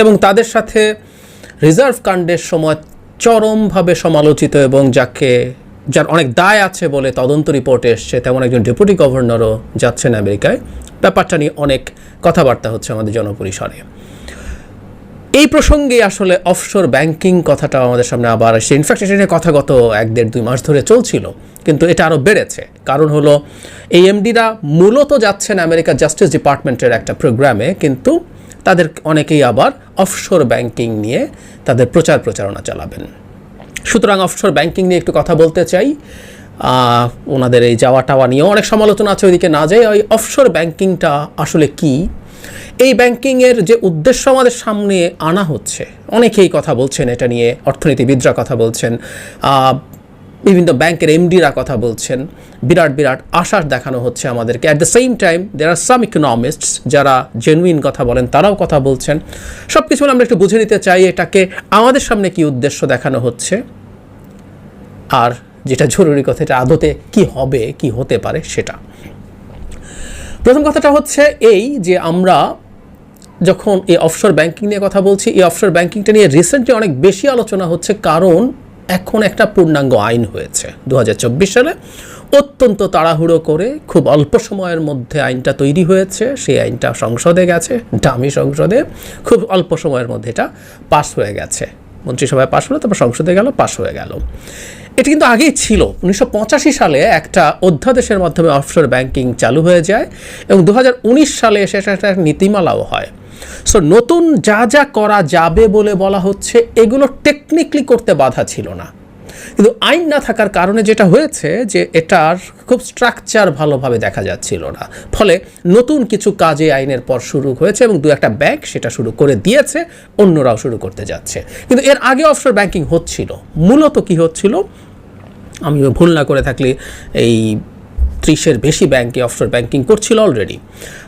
এবং তাদের সাথে রিজার্ভ কাণ্ডের সময় চরমভাবে সমালোচিত এবং যাকে, যার অনেক দায় আছে বলে তদন্ত রিপোর্টে এসছে, তেমন একজন ডেপুটি গভর্নরও যাচ্ছেন আমেরিকায়। ব্যাপারটা নিয়ে অনেক কথাবার্তা হচ্ছে আমাদের জনপরিসরে। এই প্রসঙ্গে আসলে অফশোর ব্যাংকিং কথাটা আমাদের সামনে আবার আসছে। ইনফ্যাক্ট এটা নিয়ে কথা গত এক দেড় দুই মাস ধরে চলছিল, কিন্তু এটা আরও বেড়েছে। কারণ হলো এই এমডিরা মূলত যাচ্ছেন আমেরিকা জাস্টিস ডিপার্টমেন্টের একটা প্রোগ্রামে কিন্তু তাদের অনেকেই আবার অফশোর ব্যাংকিং নিয়ে তাদের প্রচার প্রচারণা চালাবেন। সুতরাং অফশোর ব্যাংকিং নিয়ে একটু কথা বলতে চাই। ওনাদের এই যাওয়া টাওয়া নিয়েও অনেক সমালোচনা আছে, ওইদিকে না যাই ওই অফশোর ব্যাংকিংটা আসলে কি? এই ব্যাংকিংয়ের যে উদ্দেশ্য আমাদের সামনে আনা হচ্ছে, অনেকেই কথা বলছেন এটা নিয়ে, অর্থনীতিবিদরা কথা বলছেন। বিভিন্ন ব্যাংকের এমডিরা কথা বলছেন। বিরাট বিরাট আশাস দেখানো হচ্ছে আমাদেরকে। অ্যাট দ্য সেম টাইম দের আর সাম ইকোনমিস্টস যারা জেনুইন কথা বলেন, তারাও কথা বলছেন। সব কিছু আমরা একটু বুঝে নিতে চাই এটাকে। আমাদের সামনে কি উদ্দেশ্য দেখানো হচ্ছে? আর যেটা জরুরি কথা, এটা আদতে কি হবে, কি হতে পারে সেটা। প্রথম কথাটা হচ্ছে এই যে আমরা যখন এই অফশোর ব্যাংকিং নিয়ে কথা বলছি, এই অফশোর ব্যাংকিংটা নিয়ে রিসেন্টলি অনেক বেশি আলোচনা হচ্ছে। কারণ এখন একটা পূর্ণাঙ্গ আইন হয়েছে দু হাজার চব্বিশ সালে। অত্যন্ত তাড়াহুড়ো করে খুব অল্প সময়ের মধ্যে আইনটা তৈরি হয়েছে। সেই আইনটা সংসদে গেছে ডামি সংসদে। খুব অল্প সময়ের মধ্যে এটা পাশ হয়ে গেছে। মন্ত্রিসভায় পাশ হলো, তারপর সংসদে গেল পাশ হয়ে গেল। এটা কিন্তু আগেই ছিল। উনিশশো পঁচাশি সালে একটা অধ্যাদেশের মাধ্যমে অফশোর ব্যাংকিং চালু হয়ে যায় এবং দু হাজার উনিশ সালে এসে একটা নীতিমালাও হয়। সো নতুন যা যা করা যাবে বলে বলা হচ্ছে, এগুলো টেকনিক্যালি করতে বাধা ছিল না। কিন্তু আইন না থাকার কারণে যেটা হয়েছে যে এটার খুব স্ট্রাকচার ভালোভাবে দেখা যাচ্ছিল না। ফলে নতুন কিছু কাজে আইনের পর শুরু হয়েছে এবং দু একটা ব্যাংক সেটা শুরু করে দিয়েছে, অন্যরাও শুরু করতে যাচ্ছে। কিন্তু এর আগে অফশোর ব্যাংকিং হচ্ছিল। মূলত কি হচ্ছিল? আমি ভুল না করে থাকলে এই ত্রিশের বেশি ব্যাংকে অফশোর ব্যাংকিং করছিল অলরেডি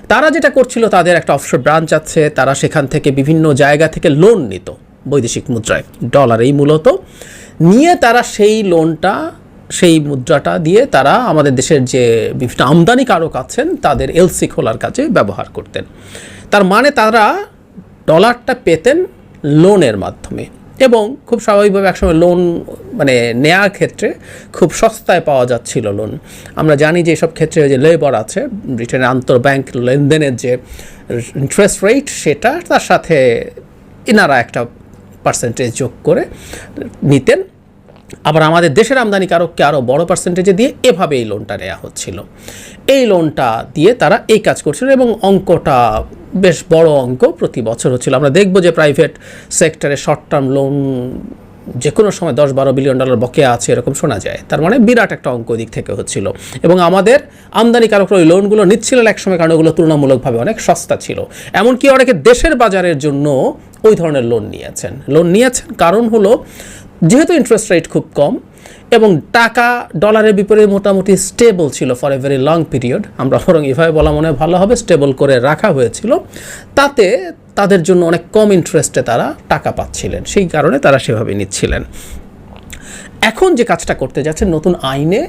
তারা যেটা করছিল, তাদের একটা অফশোর ব্রাঞ্চ আছে, তারা সেখান থেকে বিভিন্ন জায়গা থেকে লোন নিত, বৈদেশিক মুদ্রায় ডলারেই মূলত। নিয়ে তারা সেই লোনটা সেই মুদ্রাটা দিয়ে তারা আমাদের দেশের যে বিভিন্ন আমদানিকারক আছেন, তাদের এলসি খোলার কাজে ব্যবহার করতেন। তার মানে তারা ডলারটা পেতেন লোনের মাধ্যমে এবং খুব স্বাভাবিকভাবে একসময় লোন মানে নেয়ার ক্ষেত্রে খুব সস্তায় পাওয়া যাচ্ছিল লোন আমরা জানি যে এসব ক্ষেত্রে যে লেবার আছে ব্রিটেনের আন্তর্ব্যাংক লেনদেনের যে ইন্টারেস্ট রেট সেটা তার সাথে এনারা একটা পার্সেন্টেজ যোগ করে নিতেন। আবার আমাদের দেশের আমদানিকারককে আরও বড় পার্সেন্টেজে দিয়ে এভাবে এই লোনটা নেওয়া হচ্ছিল। এই লোনটা দিয়ে তারা এই কাজ করছিল এবং অঙ্কটা বেশ বড় অঙ্ক প্রতি বছর হচ্ছিল। আমরা দেখব যে প্রাইভেট সেক্টরে শর্ট টার্ম লোন যে কোনো সময় দশ বারো বিলিয়ন ডলার বকেয়া আছে, এরকম শোনা যায়। তার মানে বিরাট একটা অঙ্ক দিক থেকে হচ্ছিল। এবং আমাদের আমদানি আমদানিকারকরা ওই লোনগুলো নিচ্ছিলেন একসময় কারণ ওগুলো তুলনামূলকভাবে অনেক সস্তা ছিল। এমনকি অনেকে দেশের বাজারের জন্য ওই ধরনের লোন নিয়েছেন। লোন নিয়েছেন কারণ হলো, যেহেতু ইন্টারেস্ট রেট খুব কম এবং টাকা ডলারের বিপরীতে মোটামুটি স্টেবল ছিল for a very long period আমরা বরং এভাবে বলা মনে ভালো হবে স্টেবল করে রাখা হয়েছিল, তাতে তাদের জন্য অনেক কম ইন্টারেস্টে তারা টাকা পাচ্ছিলেন। সেই কারণে তারা সেভাবে নিচ্ছিলেন। এখন যে কাজটা করতে যাচ্ছে নতুন আইনে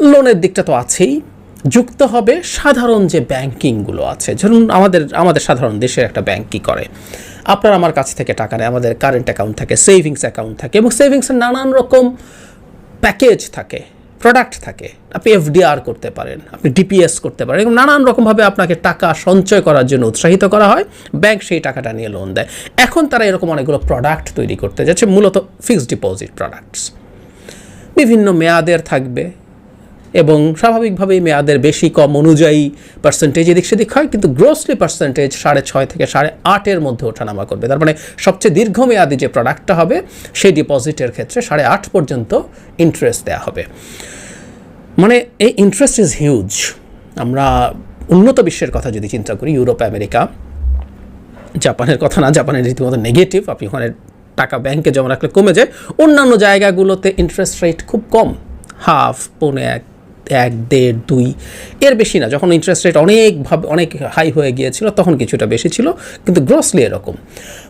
লোনের দিকটা তো আছেই। যুক্ত হবে সাধারণ যে ব্যাংকিংগুলো আছে। ধরুন আমাদের আমাদের সাধারণ দেশের একটা ব্যাংক কী করে? আপনার আমার কাছ থেকে টাকা নেয়, আমাদের কারেন্ট অ্যাকাউন্ট থাকে সেভিংস অ্যাকাউন্ট থাকে এবং সেভিংসের নানান রকম প্যাকেজ থাকে। প্রোডাক্ট থাকে, আপনি এফডিআর করতে পারেন, আপনি ডিপিএস করতে পারেন, এবং নানান রকমভাবে আপনাকে টাকা সঞ্চয় করার জন্য উৎসাহিত করা হয় ব্যাংক সেই টাকাটা নিয়ে লোন দেয়। এখন তারা এরকম অনেকগুলো প্রোডাক্ট তৈরি করতে যাচ্ছে, মূলত ফিক্সড ডিপোজিট প্রোডাক্টস বিভিন্ন মেয়াদের থাকবে এবং স্বাভাবিকভাবেই মেয়াদের বেশি কম অনুযায়ী পার্সেন্টেজ এদিক সেদিক হয়, কিন্তু গ্রোসলি পার্সেন্টেজ সাড়ে ছয় থেকে সাড়ে আটের মধ্যে ওঠানামা করবে। তার মানে সবচেয়ে দীর্ঘমেয়াদী যে প্রোডাক্টটা হবে, সেই ডিপোজিটের ক্ষেত্রে সাড়ে আট পর্যন্ত ইন্টারেস্ট দেওয়া হবে। মানে এই ইন্টারেস্ট ইজ হিউজ আমরা উন্নত বিশ্বের কথা যদি চিন্তা করি, ইউরোপ, আমেরিকা, জাপানের কথা না, জাপানের রীতিমতো নেগেটিভ আপনি ওখানে টাকা ব্যাংকে জমা রাখলে কমে যায়। অন্যান্য জায়গাগুলোতে ইন্টারেস্ট রেট খুব কম। হাফ, পৌনে এক এক, দেড়, দুই, এর বেশি না। যখন ইন্টারেস্ট রেট অনেকভাবে অনেক হাই হয়ে গিয়েছিল, তখন কিছুটা বেশি ছিল, কিন্তু গ্রসলি এরকম।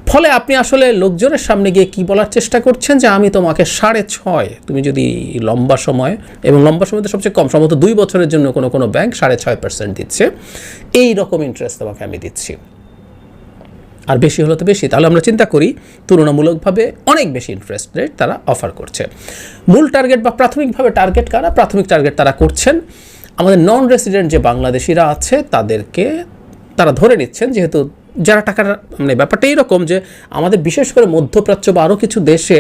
ফলে আপনি আসলে লোকজনের সামনে গিয়ে কি বলার চেষ্টা করছেন যে, আমি তোমাকে সাড়ে ছয়, তুমি যদি লম্বা সময়, এবং লম্বা সময়তে সবচেয়ে কম, সম্ভবত দুই বছরের জন্য কোনো কোনো ব্যাংক সাড়ে ছয় পার্সেন্ট দিচ্ছে। এই রকম ইন্টারেস্ট তোমাকে আমি দিচ্ছি। আর বেশি হলে তো বেশি। তাহলে আমরা চিন্তা করি, তুলনামূলকভাবে অনেক বেশি ইন্টারেস্ট রেট তারা অফার করছে। মূল টার্গেট বা প্রাথমিকভাবে টার্গেট কারা? প্রাথমিক টার্গেট তারা করছেন। আমাদের নন রেসিডেন্ট যে বাংলাদেশিরা আছে, তাদেরকে তারা ধরে নিচ্ছেন, যেহেতু যারা টাকার মানে ব্যাপারটা এইরকম যে আমাদের বিশেষ করে মধ্যপ্রাচ্য বা আরও কিছু দেশে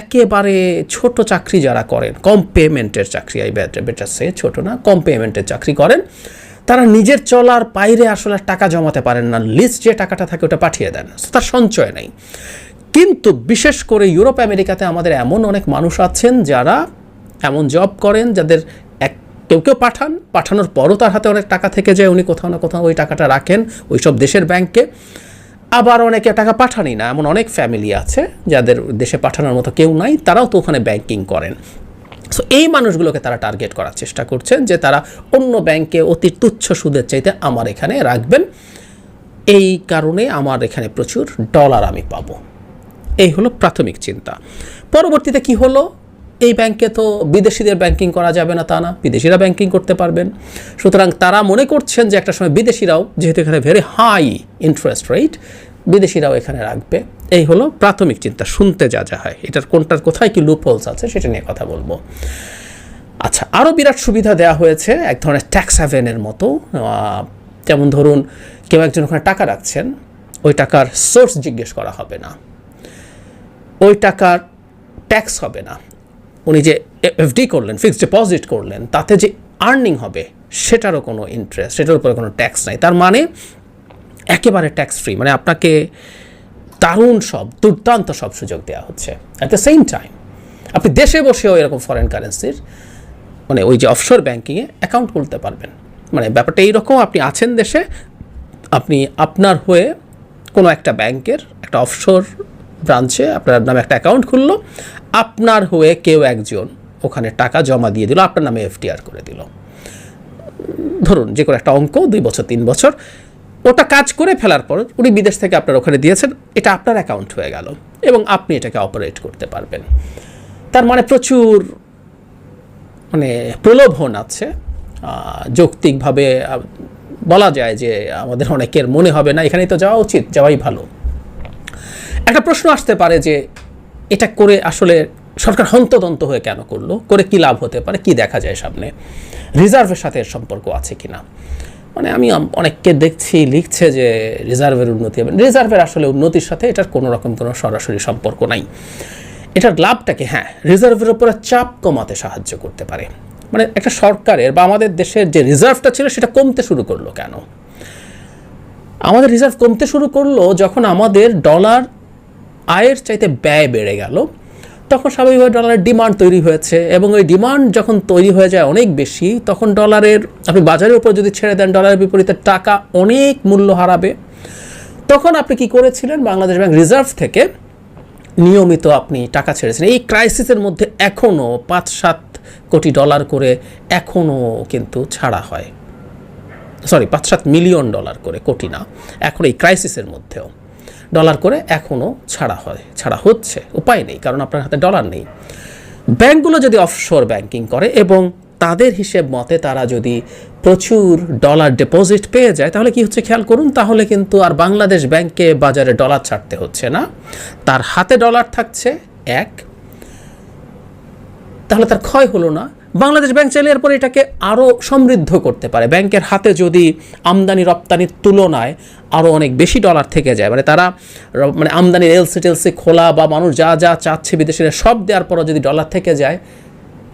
একেবারে ছোট চাকরি যারা করেন, কম পেমেন্টের চাকরি আই বেটার সে ছোটো না, কম পেমেন্টের চাকরি করেন তারা নিজের চলার বাইরে আসলে টাকা জমাতে পারেন না। লিস্ট যে টাকাটা থাকে ওটা পাঠিয়ে দেন। তার সঞ্চয় নেই। কিন্তু বিশেষ করে ইউরোপ, আমেরিকাতে আমাদের এমন অনেক মানুষ আছেন যারা এমন জব করেন যাদের এক, কেউ কেউ পাঠান। পাঠানোর পরও তার হাতে অনেক টাকা থেকে যায়। উনি কোথাও না কোথাও ওই টাকাটা রাখেন ওই সব দেশের ব্যাংকে আবার অনেকে টাকা পাঠানই না। এমন অনেক ফ্যামিলি আছে যাদের দেশে পাঠানোর মতো কেউ নাই। তারাও তো ওখানে ব্যাংকিং করেন। সো এই মানুষগুলোকে তারা টার্গেট করার চেষ্টা করছেন যে তারা অন্য ব্যাংকে অতি তুচ্ছ সুদের চাইতে আমার এখানে রাখবেন। এই কারণে আমার এখানে প্রচুর ডলার আমি পাবো। এই হলো প্রাথমিক চিন্তা। পরবর্তীতে কি হলো? এই ব্যাংকে তো বিদেশিদের ব্যাংকিং করা যাবে না তা না, বিদেশিরা ব্যাংকিং করতে পারবেন। সুতরাং তারা মনে করছেন যে একটা সময় বিদেশিরাও, যেহেতু এখানে ভেরি হাই ইন্টারেস্ট রেট বিদেশিরাও এখানে রাখবে। এই হলো প্রাথমিক চিন্তা, শুনতে যা যা হয়। এটার কোনটার কোথায় কি লুপ হোলস আছে সেটা নিয়ে কথা বলব। আচ্ছা আরও বিরাট সুবিধা দেওয়া হয়েছে এক ধরনের ট্যাক্স হ্যাভেনের মতো। যেমন ধরুন, কেউ একজন ওখানে টাকা রাখছেন, ওই টাকার সোর্স জিজ্ঞেস করা হবে না। ওই টাকার ট্যাক্স হবে না। উনি যে এফডি করলেন ফিক্সড ডিপোজিট করলেন, তাতে যে আর্নিং হবে, সেটারও কোনো ইন্টারেস্ট সেটার উপরে কোনো ট্যাক্স নাই। তার মানে একেবারে ট্যাক্স ফ্রি মানে আপনাকে দারুণ সব, দুর্দান্ত সব সুযোগ দেওয়া হচ্ছে। অ্যাট দ্য সেম টাইম আপনি দেশে বসেও এরকম ফরেন কারেন্সির মানে ওই যে অফশোর ব্যাঙ্কিংয়ে অ্যাকাউন্ট খুলতে পারবেন। মানে ব্যাপারটা এইরকম, আপনি আছেন দেশে, আপনি আপনার হয়ে কোনো একটা ব্যাংকের একটা অফশোর ব্রাঞ্চে আপনার নামে একটা অ্যাকাউন্ট খুললো, আপনার হয়ে কেউ একজন ওখানে টাকা জমা দিয়ে দিল, আপনার নামে এফটিআর করে দিল। ধরুন, যে কোনো একটা অঙ্ক, দুই বছর, তিন বছর ওটা কাজ করে ফেলার পর উনি বিদেশ থেকে আপনার ওখানে দিয়েছেন, এটা আপনার অ্যাকাউন্ট হয়ে গেল এবং আপনি এটাকে অপারেট করতে পারবেন। তার মানে প্রচুর মানে প্রলোভন আছে। যৌক্তিকভাবে বলা যায় যে আমাদের অনেকের মনে হবে না, এখানেই তো যাওয়া উচিত, যাওয়াই ভালো। একটা প্রশ্ন আসতে পারে যে এটা করে আসলে সরকার হন্তদন্ত হয়ে কেন করল? করে কি লাভ হতে পারে? কি দেখা যায় সামনে? রিজার্ভের সাথে এর সম্পর্ক আছে কিনা? মানে আমি অনেককে দেখছি লিখছে যে রিজার্ভের উন্নতি হবে। রিজার্ভের আসলে উন্নতির সাথে এটার কোনো রকম কোনো সরাসরি সম্পর্ক নাই। এটার লাভটাকে হ্যাঁ রিজার্ভের উপরে চাপ কমাতে সাহায্য করতে পারে। মানে একটা সরকারের বা আমাদের দেশের যে রিজার্ভটা ছিল সেটা কমতে শুরু করল কেন? আমাদের রিজার্ভ কমতে শুরু করল যখন আমাদের ডলার আয়ের চাইতে ব্যয় বেড়ে গেল। তখন স্বাভাবিকভাবে ডলারের ডিমান্ড তৈরি হয়েছে এবং ওই ডিমান্ড যখন তৈরি হয়ে যায় অনেক বেশি, তখন ডলারের আপনি বাজারের উপর যদি ছেড়ে দেন ডলারের বিপরীতে টাকা অনেক মূল্য হারাবে। তখন আপনি কি করেছিলেন? বাংলাদেশ ব্যাংক রিজার্ভ থেকে নিয়মিত আপনি টাকা ছেড়েছেন। এই ক্রাইসিসের মধ্যে এখনও পাঁচ সাত কোটি ডলার করে এখনও কিন্তু ছাড়া হয়। সরি পাঁচ সাত মিলিয়ন ডলার করে, কোটি না। এখন এই ক্রাইসিসের মধ্যেও। ডলার করে এখনও ছাড়া হয়, ছাড়া হচ্ছে, উপায় নেই, কারণ আপনার হাতে ডলার নেই। ব্যাংকগুলো যদি অফশোর ব্যাংকিং করে এবং তাদের হিসেব মতে তারা যদি প্রচুর ডলার ডিপোজিট পেয়ে যায়, তাহলে কি হচ্ছে খেয়াল করুন? তাহলে কিন্তু আর বাংলাদেশ ব্যাংকে বাজারে ডলার ছাড়তে হচ্ছে না। তার হাতে ডলার থাকছে এক, তাহলে তার ক্ষয় হলো না। বাংলাদেশ ব্যাংক চাইলে এরপর এটাকে আরও সমৃদ্ধ করতে পারে। ব্যাংকের হাতে যদি আমদানি রপ্তানির তুলনায় আরও অনেক বেশি ডলার থেকে যায় মানে তারা মানে আমদানির এলসি টেলসি খোলা বা মানুষ যা যা চাচ্ছে বিদেশিরা সব দেওয়ার পরও যদি ডলার থেকে যায়,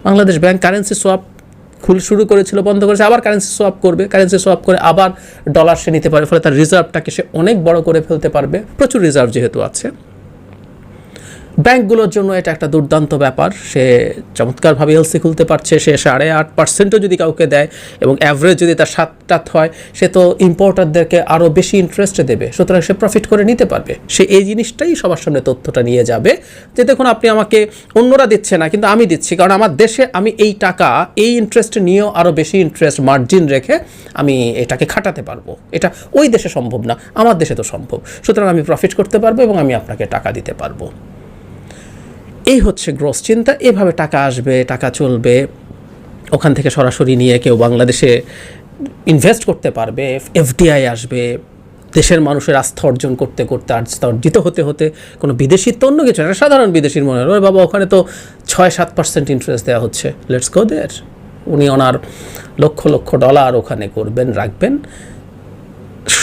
বাংলাদেশ ব্যাংক কারেন্সি সোয়াপ খুল শুরু করেছিল, বন্ধ করেছে, আবার কারেন্সি সোয়াপ করবে। কারেন্সি সোয়াপ করে আবার ডলার সে নিতে পারে, ফলে তার রিজার্ভটাকে সে অনেক বড় করে ফেলতে পারবে। প্রচুর রিজার্ভ যেহেতু আছে। ব্যাংকগুলোর জন্য এটা একটা দুর্দান্ত ব্যাপার। সে চমৎকারভাবে এলসি খুলতে পারছে, সে সাড়ে আট পার্সেন্টও যদি কাউকে দেয় এবং অ্যাভারেজ যদি তার সাতটাত হয়, সে তো ইম্পোর্টারদেরকে আরও বেশি ইন্টারেস্টে দেবে। সুতরাং সে প্রফিট করে নিতে পারবে। সে এই জিনিসটাই সবার সামনে তথ্যটা নিয়ে যাবে যে, দেখুন, আপনি আমাকে, অন্যরা দিচ্ছে না, কিন্তু আমি দিচ্ছি। কারণ আমার দেশে আমি এই টাকা, এই ইন্টারেস্ট নিয়েও আরও বেশি ইন্টারেস্ট মার্জিন রেখে আমি এটাকে খাটাতে পারব। এটা ওই দেশে সম্ভব না, আমার দেশে তো সম্ভব। সুতরাং আমি প্রফিট করতে পারব এবং আমি আপনাকে টাকা দিতে পারব। এই হচ্ছে গ্রোস চিন্তা। এভাবে টাকা আসবে, টাকা চলবে, ওখান থেকে সরাসরি নিয়ে কেউ বাংলাদেশে ইনভেস্ট করতে পারবে এফডিআই আসবে, দেশের মানুষের আস্থা অর্জন করতে করতে, আস্থা অর্জিত হতে হতে কোনো বিদেশির তো অন্য কিছু একটা সাধারণ বিদেশির মনে হয়। বাবা, ওখানে তো ছয় সাত পার্সেন্ট ইন্টারেস্ট দেওয়া হচ্ছে। লেটস গো দেয়ার উনি ওনার লক্ষ লক্ষ ডলার ওখানে করবেন, রাখবেন।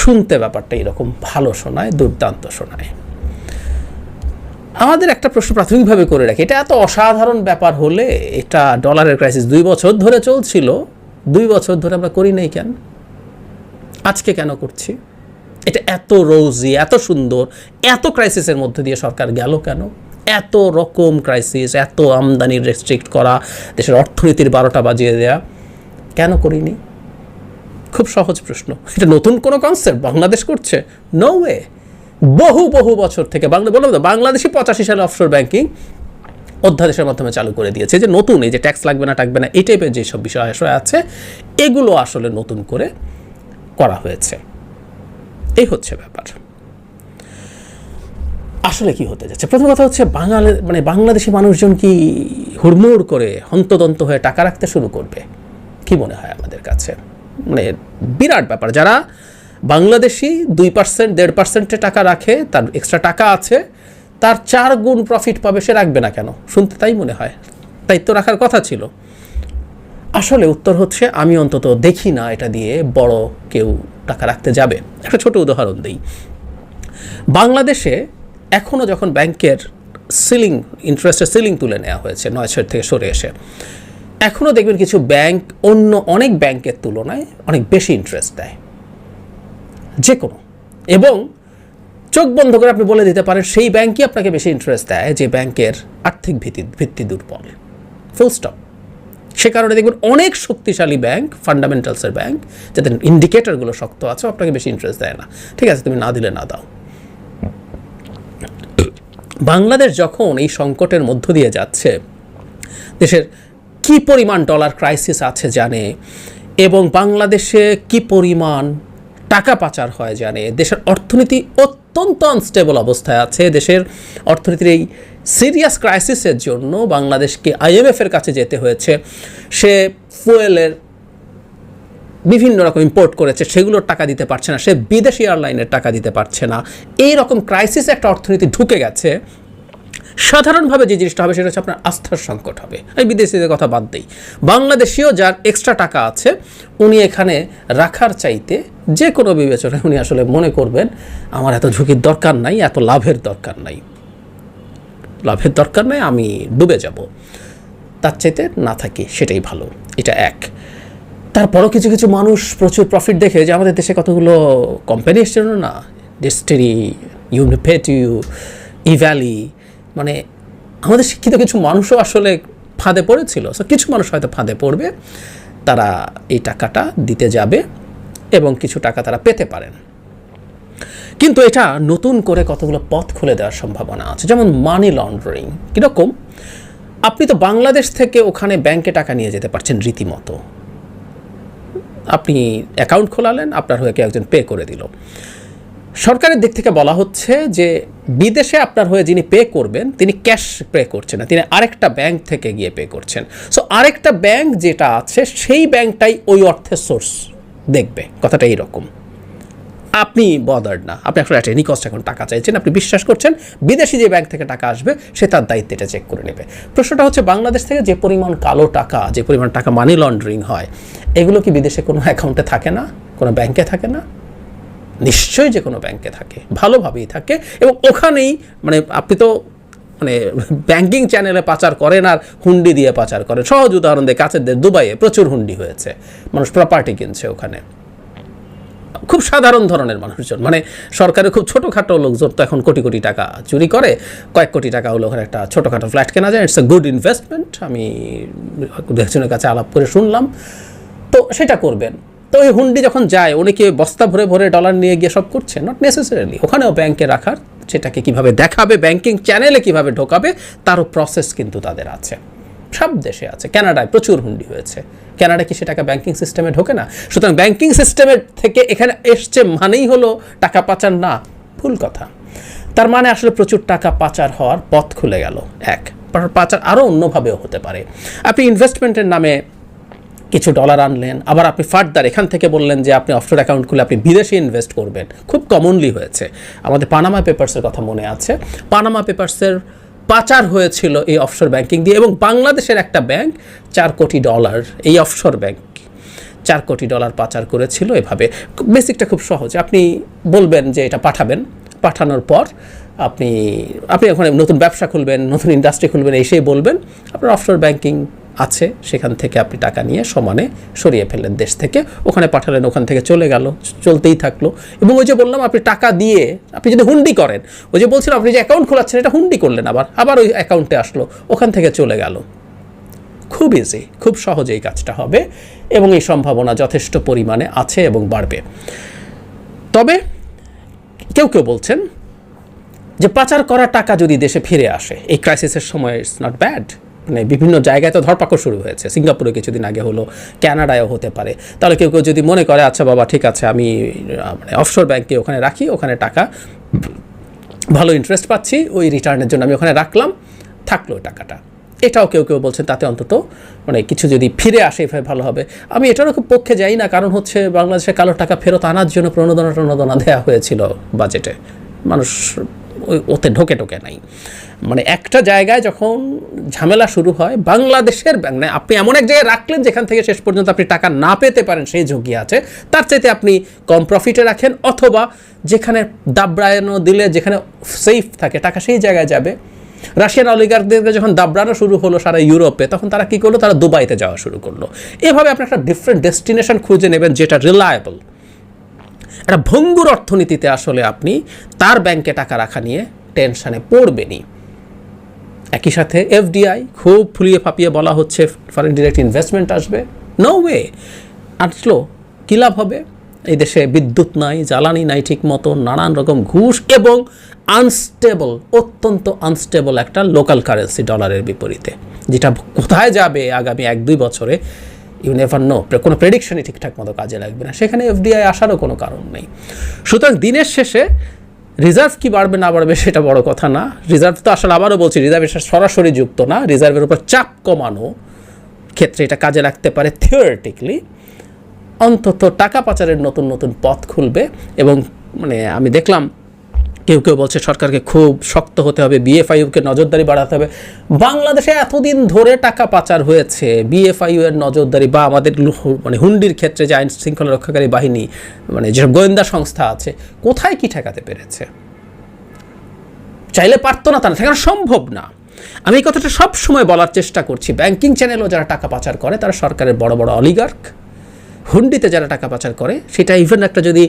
শুনতে ব্যাপারটা এরকম, ভালো শোনায়, দুর্দান্ত শোনায়। আমাদের একটা প্রশ্ন প্রাথমিকভাবে করে রাখি। এটা এত অসাধারণ ব্যাপার হলে এটা ডলারের ক্রাইসিস দুই বছর ধরে চলছিল, দুই বছর ধরে আমরা করি নাই কেন? আজকে কেন করছি? এটা এত রোজি এত সুন্দর, এত ক্রাইসিসের মধ্যে দিয়ে সরকার গেল কেন? এত রকম ক্রাইসিস এত আমদানি রেস্ট্রিক্ট করা, দেশের অর্থনীতির বারোটা বাজিয়ে দেয়া, কেন করিনি? খুব সহজ প্রশ্ন। এটা নতুন কোনো কনসেপ্ট বাংলাদেশ করছে? নো ওয়ে বহু বহু বছর থেকে বাংলা, বললাম তো, বাংলাদেশি পঁচাশি সালে অফশোর ব্যাংকিং অধ্যাদেশের মাধ্যমে চালু করে দিয়েছে। যে নতুন, এই যে ট্যাক্স লাগবে না টাকবে না, এই টাইপের যেসব বিষয় আছে, এগুলো আসলে নতুন করে করা হয়েছে। এই হচ্ছে ব্যাপার। আসলে কি হতে যাচ্ছে? প্রথম কথা হচ্ছে, বাঙালি মানে বাংলাদেশি মানুষজন কি হুড়মুড় করে হন্তদন্ত হয়ে টাকা রাখতে শুরু করবে? কি মনে হয় আমাদের কাছে? মানে বিরাট ব্যাপার। যারা বাংলাদেশি দুই পার্সেন্ট, দেড় পার্সেন্টে টাকা রাখে, তার এক্সট্রা টাকা আছে, তার চার গুণ প্রফিট পাবে, সে রাখবে না কেন? শুনতে তাই মনে হয়। তাই তো রাখার কথা ছিল। আসলে উত্তর হচ্ছে, আমি অন্তত দেখি না এটা দিয়ে বড় কেউ টাকা রাখতে যাবে। একটা ছোট উদাহরণ দিই। বাংলাদেশে এখনও যখন ব্যাংকের সিলিং ইন্টারেস্টের সিলিং তুলে নেওয়া হয়েছে নয় ছয় থেকে সরে এসে এখনও দেখবেন কিছু ব্যাংক অন্য অনেক ব্যাংকের তুলনায় অনেক বেশি ইন্টারেস্ট দেয়। যে কোনো এবং চোখ বন্ধ করে আপনি বলে দিতে পারেন, সেই ব্যাংকই আপনাকে বেশি ইন্টারেস্ট দেয় যে ব্যাংকের আর্থিক ভিত্তি ভিত্তি দুর্বল। ফুল স্টপ সে কারণে দেখবেন অনেক শক্তিশালী ব্যাংক ফান্ডামেন্টালসের ব্যাংক যাদের ইন্ডিকেটরগুলো শক্ত আছে, আপনাকে বেশি ইন্টারেস্ট দেয় না। ঠিক আছে, তুমি না দিলে না দাও। বাংলাদেশ যখন এই সংকটের মধ্য দিয়ে যাচ্ছে, দেশের কি পরিমাণ ডলার ক্রাইসিস আছে জানে, এবং বাংলাদেশে কি পরিমাণ টাকা পাচার হয় জানে। দেশের অর্থনীতি অত্যন্ত আনস্টেবল অবস্থায় আছে। দেশের অর্থনীতির এই সিরিয়াস ক্রাইসিসের জন্য বাংলাদেশকে আইএমএফের কাছে যেতে হয়েছে। সে ফুয়েলের বিভিন্ন রকম ইম্পোর্ট করেছে, সেগুলোর টাকা দিতে পারছে না। সে বিদেশি এয়ারলাইনের টাকা দিতে পারছে না। এই রকম ক্রাইসিস একটা অর্থনীতি ঢুকে গেছে। সাধারণভাবে যে জিনিসটা হবে, সেটা হচ্ছে আপনার আস্থার সংকট হবে। আমি বিদেশিদের কথা বাদ দিই। বাংলাদেশিও যার এক্সট্রা টাকা আছে, উনি এখানে রাখার চাইতে যে কোনো বিবেচনায় উনি আসলে মনে করবেন, আমার এত ঝুঁকির দরকার নাই, এত লাভের দরকার নাই। লাভের দরকার নাই, আমি ডুবে যাব। তার চাইতে না থাকি, সেটাই ভালো। এটা এক। তারপরও কিছু কিছু মানুষ প্রচুর প্রফিট দেখে যে আমাদের দেশে কতগুলো কোম্পানি এসছিল না? ডিস্টেরি ইউনিপেটিউ ইভ্যালি মানে আমাদের শিক্ষিত কিছু মানুষও আসলে ফাঁদে পড়েছিল। সো কিছু মানুষ হয়তো ফাঁদে পড়বে, তারা এই টাকাটা দিতে যাবে এবং কিছু টাকা তারা পেতে পারেন। কিন্তু এটা নতুন করে কতগুলো পথ খুলে দেওয়ার সম্ভাবনা আছে। যেমন মানি লন্ডারিং কীরকম? আপনি তো বাংলাদেশ থেকে ওখানে ব্যাংকে টাকা নিয়ে যেতে পারছেন রীতিমতো। আপনি অ্যাকাউন্ট খোলালেন, আপনার হয়ে কেউ একজন পে করে দিল। সরকারের দিক থেকে বলা হচ্ছে যে বিদেশে আপনার হয়ে যিনি পে করবেন, তিনি ক্যাশ পে করছেন না, তিনি আরেকটা ব্যাংক থেকে গিয়ে পে করছেন। সো আরেকটা ব্যাংক যেটা আছে, সেই ব্যাংকটাই ওই অর্থের সোর্স দেখবে, কথাটা এইরকম। আপনি বদার্ড না, আপনি আসলে এনি কস্ট এখন টাকা চাইছেন, আপনি বিশ্বাস করছেন, বিদেশি যে ব্যাংক থেকে টাকা আসবে, সে তার দায়িত্বে এটা চেক করে নেবে। প্রশ্নটা হচ্ছে বাংলাদেশ থেকে যে পরিমাণ কালো টাকা, যে পরিমাণ টাকা মানি লন্ডারিং হয়, এগুলো কি বিদেশে কোনো অ্যাকাউন্টে থাকে না? কোনো ব্যাংকে থাকে না? নিশ্চয়ই যে কোনো ব্যাংকে থাকে, ভালোভাবেই থাকে এবং ওখানেই মানে আপনি তো মানে ব্যাংকিং চ্যানেলে পাচার করেন আর হুন্ডি দিয়ে পাচার করেন। সহজ উদাহরণ দিয়ে কাছের দেশ দুবাইয়ে প্রচুর হুন্ডি হয়েছে। মানুষ প্রপার্টি কিনছে ওখানে। খুব সাধারণ ধরনের মানুষজন। মানে সরকারের খুব ছোটোখাটো লোকজন তো এখন কোটি কোটি টাকা চুরি করে। কয়েক কোটি টাকা হলো ওখানে একটা ছোটোখাটো ফ্ল্যাট কেনা যায়। ইটস এ গুড ইনভেস্টমেন্ট আমি একজনের কাছে আলাপ করে শুনলাম। তো সেটা করবেন। তো ওই হুন্ডি যখন যায়, উনি কি বস্তা ভরে ভরে ডলার নিয়ে গিয়ে সব করছে? নট নেসেসারিলি ওখানেও ব্যাংকে রাখার, সেটাকে কীভাবে দেখাবে ব্যাংকিং চ্যানেলে কীভাবে ঢোকাবে, তারও প্রসেস কিন্তু তাদের আছে। সব দেশে আছে। কানাডায় প্রচুর হুন্ডি হয়েছে। কানাডা কি সেটাকে ব্যাংকিং সিস্টেমে ঢোকে না? সুতরাং ব্যাংকিং সিস্টেমের থেকে এখানে এসছে মানেই হলো টাকা পাচার না। ভুল কথা। তার মানে আসলে প্রচুর টাকা পাচার হওয়ার পথ খুলে গেল। এক, পাচার আরও অন্যভাবেও হতে পারে। আপনি ইনভেস্টমেন্টের নামে কিছু ডলার আনলেন। আবার আপনি ফার্দার এখান থেকে বললেন যে আপনি অফশোর অ্যাকাউন্ট খুলে আপনি বিদেশে ইনভেস্ট করবেন। খুব কমনলি হয়েছে। আমাদের পানামা পেপার্সের কথা মনে আছে। পানামা পেপার্সের পাচার হয়েছিল এই অফশোর ব্যাংকিং দিয়ে এবং বাংলাদেশের একটা ব্যাংক চার কোটি ডলার এই অফশোর ব্যাংক চার কোটি ডলার পাচার করেছিল এভাবে। বেসিকটা খুব সহজ। আপনি বলবেন যে এটা পাঠাবেন। পাঠানোর পর আপনি আপনি ওখানে নতুন ব্যবসা খুলবেন, নতুন ইন্ডাস্ট্রি খুলবেন এই সেই বলবেন। আপনার অফশোর ব্যাংকিং আছে, সেখান থেকে আপনি টাকা নিয়ে সমানে সরিয়ে ফেললেন দেশ থেকে। ওখানে পাঠালেন, ওখান থেকে চলে গেল, চলতেই থাকল। এবং ওই যে বললাম, আপনি টাকা দিয়ে, আপনি যদি হুন্ডি করেন, ওই যে বলছিলাম, আপনি যে অ্যাকাউন্ট খোলাচ্ছেন, এটা হুন্ডি করলেন আবার আবার ওই অ্যাকাউন্টে আসলো, ওখান থেকে চলে গেল। খুব ইজি খুব সহজে এই কাজটা হবে, এবং এই সম্ভাবনা যথেষ্ট পরিমাণে আছে এবং বাড়বে। তবে কেউ কেউ বলছেন যে, পাচার করা টাকা যদি দেশে ফিরে আসে, এই ক্রাইসিসের সময় ইটস নট ব্যাড মানে বিভিন্ন জায়গায় তো ধরপাকড় শুরু হয়েছে। সিঙ্গাপুরে কিছুদিন আগে হলো, ক্যানাডায়ও হতে পারে। তাহলে কেউ কেউ যদি মনে করে আচ্ছা বাবা, ঠিক আছে, আমি মানে অফশোর ব্যাংকে ওখানে রাখি, ওখানে টাকা, ভালো ইন্টারেস্ট পাচ্ছি, ওই রিটার্নের জন্য আমি ওখানে রাখলাম, থাকল টাকাটা। এটাও কেউ কেউ বলছেন, তাতে অন্তত মানে কিছু যদি ফিরে আসে, এভাবে ভালো হবে। আমি এটারও খুব পক্ষে যাই না, কারণ হচ্ছে বাংলাদেশে কালো টাকা ফেরত আনার জন্য প্রণোদনা টনোদনা দেওয়া হয়েছিল বাজেটে মানুষ ওতে ঢোকে ঢোকে নাই। মানে একটা জায়গায় যখন ঝামেলা শুরু হয়, বাংলাদেশের মানে আপনি এমন এক জায়গায় রাখলেন যেখান থেকে শেষ পর্যন্ত আপনি টাকা না পেতে পারেন, সেই ঝুঁকি আছে। তার চাইতে আপনি কম প্রফিটে রাখেন অথবা যেখানে দাবড়ানো দিলে যেখানে সেফ থাকে, টাকা সেই জায়গায় যাবে। রাশিয়ান অলিগারদেরকে যখন দাবড়ানো শুরু হলো সারা ইউরোপে, তখন তারা কী করল? তারা দুবাইতে যাওয়া শুরু করল। এভাবে আপনি একটা ডিফারেন্ট ডেস্টিনেশন খুঁজে নেবেন যেটা রিলায়েবল একটা ভঙ্গুর অর্থনীতিতে আসলে আপনি তার ব্যাংকে টাকা রাখা নিয়ে টেনশানে পড়বেনই। একই সাথে এফডিআই খুব ফুলিয়ে ফাপিয়ে বলা হচ্ছে ফরেন ডিরেক্ট ইনভেস্টমেন্ট আসবে। নো ওয়ে আসলো, কী লাভ হবে? এই দেশে বিদ্যুৎ নাই, জ্বালানি নাই ঠিক মতো নানান রকম ঘুষ এবং আনস্টেবল অত্যন্ত আনস্টেবল একটা লোকাল কারেন্সি ডলারের বিপরীতে, যেটা কোথায় যাবে আগামী এক দুই বছরে? ইউ নেভার নো কোনো প্রেডিকশনই ঠিকঠাক মতো কাজে লাগবে না। সেখানে এফডিআই আসারও কোনো কারণ নেই। সুতরাং দিনের শেষে রিজার্ভ কি বাড়বে না বাড়বে সেটা বড় কথা না। রিজার্ভ তো আসলে আবারও বলছি রিজার্ভের সাথে সরাসরি যুক্ত না। রিজার্ভের উপর চাপ কমানো ক্ষেত্রে এটা কাজে লাগতে পারে থিওরিটিকলি অন্তত টাকা পাচারের নতুন নতুন পথ খুলবে এবং মানে আমি দেখলাম কেউ কেউ বলছে সরকারকে খুব শক্ত হতে হবে বিএফআইউকে নজরদারি বাড়াতে হবে। বাংলাদেশে এতদিন ধরে টাকা পাচার হয়েছে বিএফআইউ এর নজরদারি বা আমাদের মানে হুন্ডির ক্ষেত্রে যে আইন শৃঙ্খলা রক্ষাকারী বাহিনী মানে যেসব গোয়েন্দা সংস্থা আছে, কোথায় কি ঠেকাতে পেরেছে? চাইলে পারতো না তা না, ঠেকানো সম্ভব না। আমি এই কথাটা সব সময় বলার চেষ্টা করছি। ব্যাংকিং চ্যানেলও যারা টাকা পাচার করে, তারা সরকারের বড় বড় অলিগার্ক। হুন্ডিতে যারা টাকা পাচার করে, সেটা ইভেন একটা যদি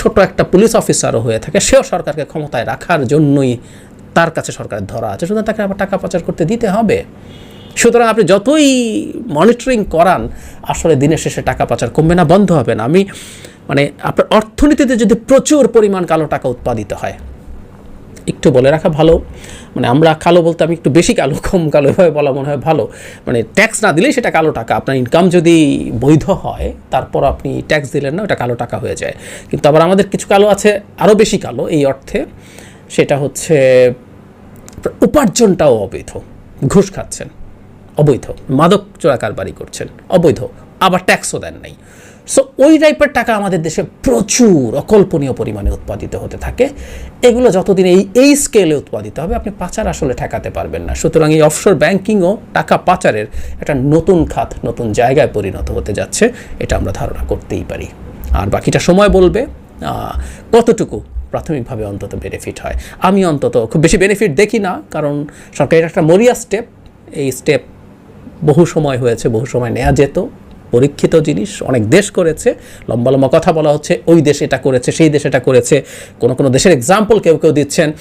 ছোট একটা পুলিশ অফিসারও হয়ে থাকে, সেও সরকারকে ক্ষমতায় রাখার জন্যই তার কাছে সরকারের ধরা আছে। সুতরাং তাকে আবার টাকা পাচার করতে দিতে হবে। সুতরাং আপনি যতই মনিটরিং করান, আসলে দিনের শেষে টাকা পাচার কমবে না, বন্ধ হবে না। আমি মানে আপনার অর্থনীতিতে যদি প্রচুর পরিমাণ কালো টাকা উৎপাদিত হয় একটু বলে রাখা ভালো। মানে আমরা কালো বলতে আমি একটু বেশি কালো, কম কালো এভাবে বলা মনে হয় ভালো। মানে ট্যাক্স না দিলেই সেটা কালো টাকা। আপনার ইনকাম যদি বৈধ হয়, তারপর আপনি ট্যাক্স দিলেন না, ওটা কালো টাকা হয়ে যায়। কিন্তু আবার আমাদের কিছু কালো আছে আরও বেশি কালো এই অর্থে। সেটা হচ্ছে, উপার্জনটাও অবৈধ। ঘুষ খাচ্ছেন, অবৈধ। মাদক চোরা কারবারি করছেন, অবৈধ। আবার ট্যাক্সও দেন নাই। সো ওই টাইপের টাকা আমাদের দেশে প্রচুর অকল্পনীয় পরিমাণে উৎপাদিত হতে থাকে। এগুলো যতদিন এই এই স্কেলে উৎপাদিত হবে, আপনি পাচার আসলে ঠেকাতে পারবেন না। সুতরাং এই অফশোর ব্যাংকিংও টাকা পাচারের একটা নতুন খাত, নতুন জায়গায় পরিণত হতে যাচ্ছে, এটা আমরা ধারণা করতেই পারি। আর বাকিটা সময় বলবে কতটুকু প্রাথমিকভাবে অন্তত বেনিফিট হয়। আমি অন্তত খুব বেশি বেনিফিট দেখি না, কারণ সরকারের একটা মরিয়া স্টেপ এই স্টেপ বহু সময় হয়েছে, বহু সময় নেওয়া যেত। পরীক্ষিত জিনিস, অনেক দেশ করেছে। লম্বা লম্বা কথা বলা হচ্ছে, ওই দেশ এটা করেছে, সেই দেশ এটা করেছে। কোনো কোনো দেশের এক্সাম্পল কেউ কেউ দিচ্ছেন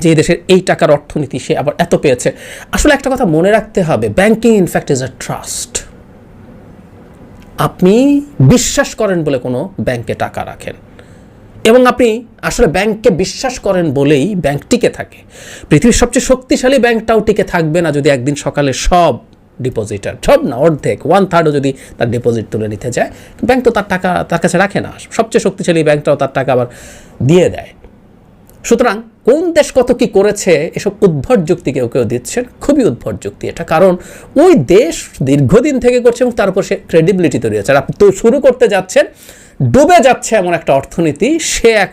যে দেশের এই টাকার অর্থনীতি সে আবার এত পেয়েছে। আসলে একটা কথা মনে রাখতে হবে banking in fact is a trust আপনি বিশ্বাস করেন বলে কোনো ব্যাংকে টাকা রাখেন। এবং আপনি আসলে ব্যাংককে বিশ্বাস করেন বলেই ব্যাংক টিকে থাকে। পৃথিবীর সবচেয়ে শক্তিশালী ব্যাংকটাও টিকে থাকবে না যদি একদিন সকালে সব ডিপোজিটার সব না, অর্ধেক ওয়ান থার্ডও যদি তার ডিপোজিট তুলে নিতে যায় ব্যাংক তো তার টাকা, তার কাছে রাখে না। সবচেয়ে শক্তিশালী ব্যাংকটাও তার টাকা আবার দিয়ে দেয়। সুতরাং কোন দেশ কত কি করেছে, এসব উদ্ভট যুক্তি কেউ কেউ দিচ্ছেন, খুবই উদ্ভট যুক্তি এটা। কারণ ওই দেশ দীর্ঘদিন থেকে করছে এবং তার উপর সে ক্রেডিবিলিটি তৈরি হচ্ছে আর আপনি তো শুরু করতে যাচ্ছেন, ডুবে যাচ্ছে এমন একটা অর্থনীতি, সে এখন